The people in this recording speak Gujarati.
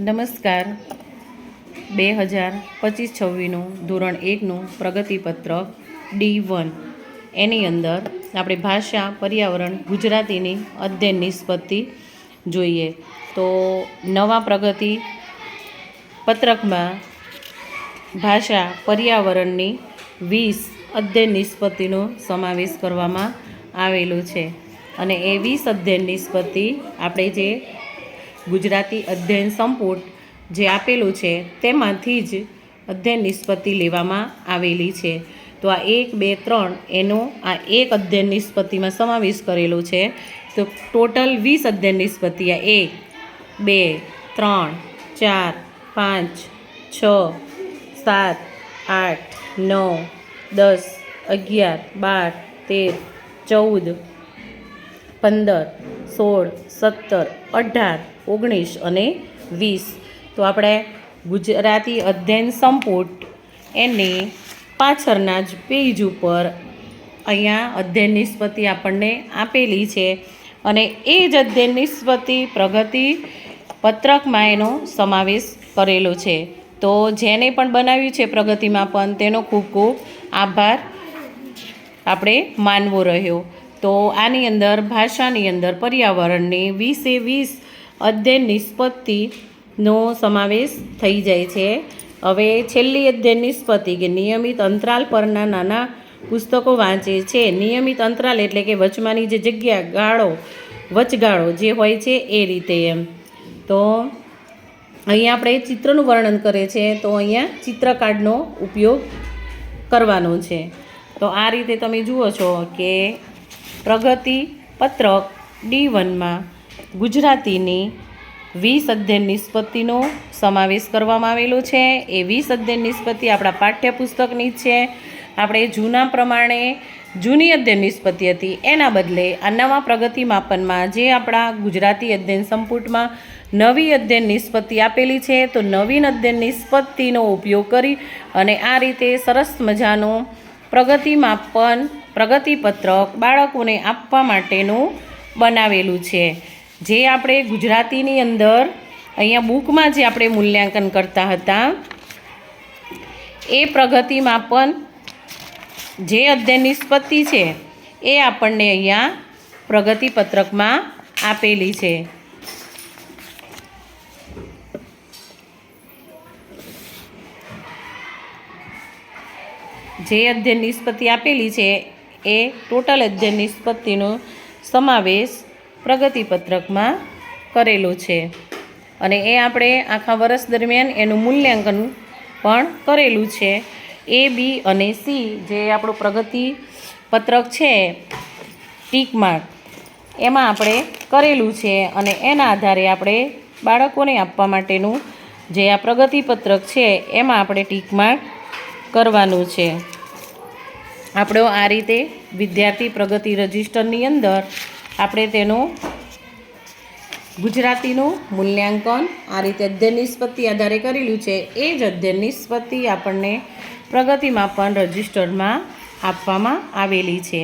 નમસ્કાર. બે હજાર પચીસ છવ્વીસનું ધોરણ એકનું પ્રગતિપત્ર ડી વન. એની અંદર આપણે ભાષા, પર્યાવરણ, ગુજરાતીની અધ્યયન નિષ્પત્તિ જોઈએ. તો નવા પ્રગતિ પત્રકમાં ભાષા, પર્યાવરણની વીસ અધ્યયન નિષ્પત્તિનો સમાવેશ કરવામાં આવેલો છે. અને એ વીસ અધ્યયન નિષ્પત્તિ આપણે જે ગુજરાતી અધ્યયન સંપુટ જે આપેલું છે, તેમાંથી જ અધ્યયન નિષ્પત્તિ લેવામાં આવેલી છે. તો આ એક, બે, ત્રણ એનો આ એક અધ્યયન નિષ્પત્તિમાં સમાવેશ કરેલો છે. તો ટોટલ વીસ અધ્યયન નિષ્પત્તિ, આ એક, બે, ત્રણ, ચાર, પાંચ, છ, સાત, આઠ, નવ, દસ, અગિયાર, બાર, તેર, ચૌદ, પંદર સોળ, સત્તર, અઢાર, ઓગણીસ અને વીસ. તો આપણે ગુજરાતી અધ્યયન સંપુટ એને પાછળના જ પેજ ઉપર અહીંયા અધ્યયન નિષ્પત્તિ આપણને આપેલી છે. અને એ જ અધ્યયન નિષ્પત્તિ પ્રગતિ પત્રકમાં એનો સમાવેશ કરેલો છે. તો જેને પણ બનાવ્યું છે પ્રગતિમાં પણ તેનો ખૂબ ખૂબ આભાર. આપણે માનવો રહ્યો. તો આની અંદર ભાષાની અંદર પર્યાવરણની વીસે વીસ અધ્યયન નિષ્પત્તિનો સમાવેશ થઈ જાય છે. હવે છેલ્લી અધ્યયન નિષ્પત્તિ કે નિયમિત અંતરાલ પરના નાના પુસ્તકો વાંચે છે. નિયમિત અંતરાલ એટલે કે વચમાંની જે જગ્યા, ગાળો, વચગાળો જે હોય છે એ રીતે એમ. તો અહીંયા આપણે ચિત્રનું વર્ણન કરે છે. તો અહીંયા ચિત્રકાર્ડનો ઉપયોગ કરવાનો છે. તો આ રીતે તમે જુઓ છો કે પ્રગતિ પત્રક ડી વનમાં ગુજરાતીની વીસ અધ્યયન નિષ્પત્તિનો સમાવેશ કરવામાં આવેલો છે. એ વીસ અધ્યયન નિષ્પત્તિ આપણા પાઠ્યપુસ્તકની છે. આપણે જૂના પ્રમાણે જૂની અધ્યયન નિષ્પત્તિ હતી. એના બદલે આ નવા પ્રગતિ માપનમાં જે આપણા ગુજરાતી અધ્યયન સંપુટમાં નવી અધ્યયન નિષ્પત્તિ આપેલી છે, તો નવીન અધ્યયન નિષ્પત્તિનો ઉપયોગ કરી અને આ રીતે સરસ મજાનું પ્રગતિ માપન પ્રગતિપત્રક બાળકોને આપવા માટેનું બનાવેલું છે. જે આપણે ગુજરાતીની અંદર અહીંયા બુકમાં જે આપણે મૂલ્યાંકન કરતા હતા, એ પ્રગતિમાં પણ જે અધ્યયન નિષ્પત્તિ છે, એ આપણને અહીંયા પ્રગતિપત્રકમાં આપેલી છે. જે અધ્યયન નિષ્પત્તિ આપેલી છે એ ટોટલ અધ્યયન નિષ્પત્તિનો સમાવેશ પ્રગતિપત્રકમાં કરેલો છે. અને એ આપણે આખા વર્ષ દરમિયાન એનું મૂલ્યાંકન પણ કરેલું છે. એ, બી અને સી જે આપણું પ્રગતિ પત્રક છે, ટીક માર્ક, એમાં આપણે કરેલું છે. અને એના આધારે આપણે બાળકોને આપવા માટેનું જે આ પ્રગતિપત્રક છે, એમાં આપણે ટીક માર્ક કરવાનું છે. આપણો આ રીતે વિદ્યાર્થી પ્રગતિ રજિસ્ટરની અંદર આપણે તેનું ગુજરાતીનું મૂલ્યાંકન આ રીતે અધ્યયન નિષ્પત્તિ આધારે કરેલું છે. એ જ અધ્યયન નિષ્પત્તિ આપણને પ્રગતિમાં પણ રજિસ્ટરમાં આપવામાં આવેલી છે.